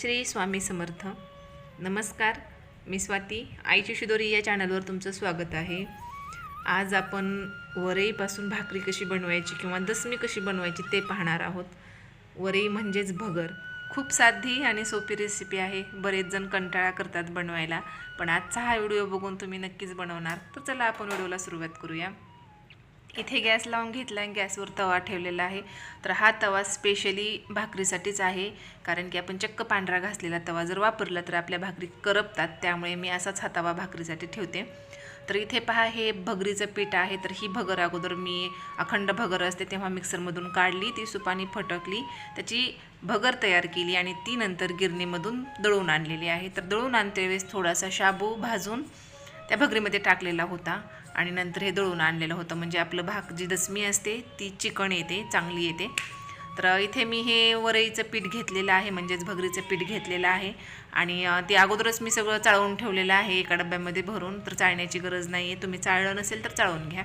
श्री स्वामी समर्थ. नमस्कार मी स्वाती. आईची शिदोरी या चॅनलवर तुमचं स्वागत आहे. आज आपण वरईपासून भाकरी कशी बनवायची किंवा दसमी कशी बनवायची ते पाहणार आहोत. वरई म्हणजेच भगर. खूप साधी आणि सोपी रेसिपी आहे. बरेच जण कंटाळा करतात बनवायला. पण आजचा हा व्हिडिओ बघून तुम्ही नक्कीच बनवणार. तर चला आपण व्हिडिओला सुरुवात करूया. इथे गॅस लावून घेतला आणि गॅसवर तवा ठेवलेला आहे. तर हा तवा स्पेशली भाकरीसाठीच आहे. कारण की आपण चक्क पांढरा घासलेला तवा जर वापरला तर आपल्या भाकरी करपतात. त्यामुळे मी असाच हा तवा भाकरीसाठी ठेवते. तर इथे पहा हे भगरीचं पीठ आहे. तर ही भगर अगोदर मी अखंड भगर असते तेव्हा मिक्सरमधून काढली ती सुपानी फटकली. त्याची भगर तयार केली आणि ती नंतर गिरणीमधून दळून आणलेली आहे. तर दळून आणते वेळेस थोडासा शाबू भाजून त्या भगरीमध्ये टाकलेला होता. आणि नंतर हे दळून आणलेलं होतं. म्हणजे आपलं भाक जी दसमी असते ती चिकण येते चांगली येते. तर इथे मी हे वरईचं पीठ घेतलेलं आहे. म्हणजेच भगरीचं पीठ घेतलेलं आहे. आणि ते अगोदरच मी सगळं चाळवून ठेवलेलं आहे एका डब्यामध्ये भरून. तर चाळण्याची गरज नाही आहे तुम्ही चाळलं नसेल तर चाळून घ्या.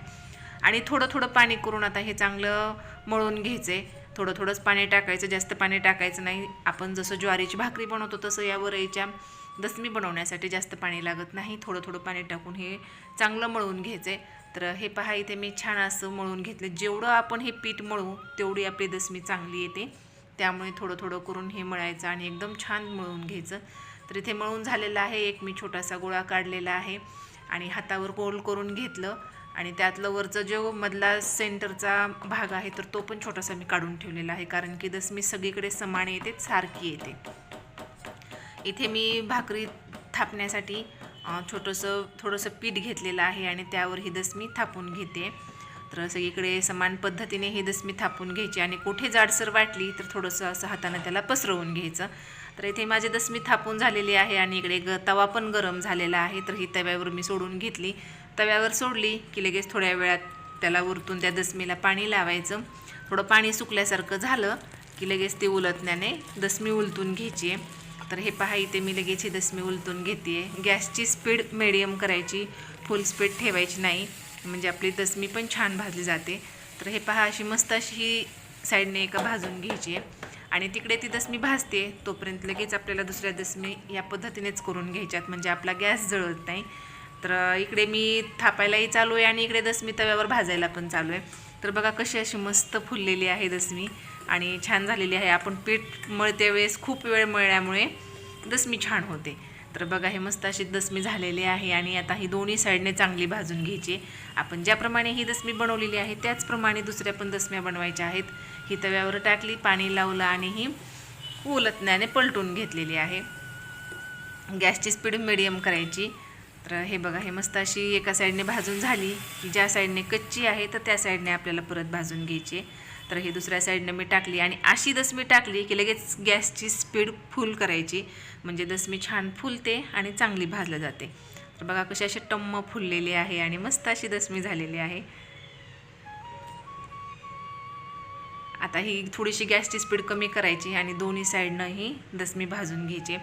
आणि थोडं थोडं पाणी करून आता हे चांगलं मळून घ्यायचं आहे थोडं थोडंच पाणी टाकायचं. जास्त पाणी टाकायचं नाही. आपण जसं ज्वारीची भाकरी बनवतो तसं या वरईच्या दसमी बनवण्यासाठी जास्त पाणी लागत नाही. थोडं थोडं पाणी टाकून हे चांगलं मळून घ्यायचं. आहे तर हे पहा इथे मी छान असं मळून घेतलं. जेवढं आपण हे पीठ मळू तेवढी आपली दसमी चांगली येते. त्यामुळे थोडं थोडं करून हे मळायचं आणि एकदम छान मळून घ्यायचं. तर इथे मळून झालेलं आहे. एक मी छोटासा गोळा काढलेला आहे आणि हातावर गोल करून घेतलं. आणि त्यातलं वरचं जो मधला सेंटरचा भाग आहे तर तो पण छोटासा मी काढून ठेवलेला आहे. कारण की दसमी सगळीकडे समान येते सारखी येते. इथे मी भाकरी थापण्यासाठी छोटंसं थोडंसं पीठ घेतलेलं आहे आणि त्यावर ही दसमी थापून घेते. तर सगळीकडे समान पद्धतीने ही दसमी थापून घ्यायची आणि कुठे जाडसर वाटली तर थोडंसं असं हाताने त्याला पसरवून घ्यायचं. तर इथे माझी दसमी थापून झालेली आहे आणि इकडे ग तवा पण गरम झालेला आहे. तर ही तव्यावर मी सोडून घेतली. तव्यावर सोडली की लगेच थोड्या वेळात त्याला उरतून त्या दसमीला पाणी लावायचं. थोडं पाणी सुकल्यासारखं झालं की लगेच ती उलतण्याने दसमी उलतून घ्यायची आहे. तर हे पहा इथे मी लगेच ही दसमी उलटून घेते गॅसची स्पीड मिडियम करायची फुल स्पीड ठेवायची नाही. म्हणजे आपली दसमी पण छान भाजली जाते. तर हे पहा अशी मस्त अशी ही साईडने एका भाजून घ्यायची आहे आणि तिकडे ती दसमी भाजते तोपर्यंत लगेच आपल्याला दुसऱ्या दसमी या पद्धतीनेच करून घ्यायच्यात. म्हणजे आपला गॅस जळत नाही. तर इकडे मी थापायलाही चालू आहे आणि इकडे दसमी तव्यावर भाजायला पण चालू आहे. तर बघा कशी अशी मस्त फुललेली आहे दसमी आणि छान झालेली आहे. आपण पीठ मळते वेळेस खूप वेळ मळल्यामुळे दसमी छान होते. तर बघा हे मस्त अशी दसमी झालेली आहे आणि आता ही दोन्ही साईडने चांगली भाजून घ्यायची. आपण ज्याप्रमाणे ही दसमी बनवलेली आहे त्याचप्रमाणे दुसऱ्या पण दसम्या बनवायच्या आहेत. ही तव्यावर टाकली पाणी लावलं आणि ही उलतण्याने पलटून घेतलेली आहे. गॅसची स्पीड मिडियम करायची. तर हे बघा हे मस्त अशी एका साईडने भाजून झाली की ज्या साईडने कच्ची आहे तर त्या साईडने आपल्याला परत भाजून घ्यायची तर ही दुसऱ्या साईडनं मी टाकली आणि अशी दसमी टाकली की लगेच गॅसची स्पीड फुल करायची. म्हणजे दसमी छान फुलते आणि चांगली भाजलं जाते. तर बघा कशी अशी टम्म फुललेली आहे आणि मस्त अशी दसमी झालेली आहे. आता ही थोडीशी गॅसची स्पीड कमी करायची आणि दोन्ही साईडनं ही दसमी भाजून घ्यायची.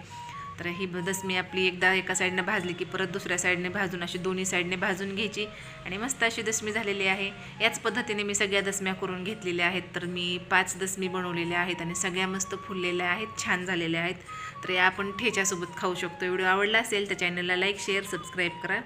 तर ही दसमी आपली एकदा एका साईडनं भाजली की परत दुसऱ्या साईडने भाजून अशी दोन्ही साईडने भाजून घ्यायची आणि मस्त अशी दसमी झालेली आहे. याच पद्धतीने मी सगळ्या दसम्या करून घेतलेल्या आहेत. तर मी पाच दसमी बनवलेल्या आहेत आणि सगळ्या मस्त फुललेल्या आहेत छान झालेल्या आहेत. तर या आपण ठेच्यासोबत खाऊ शकतो. व्हिडिओ आवडला असेल तर चॅनलला लाईक शेअर सबस्क्राईब करा.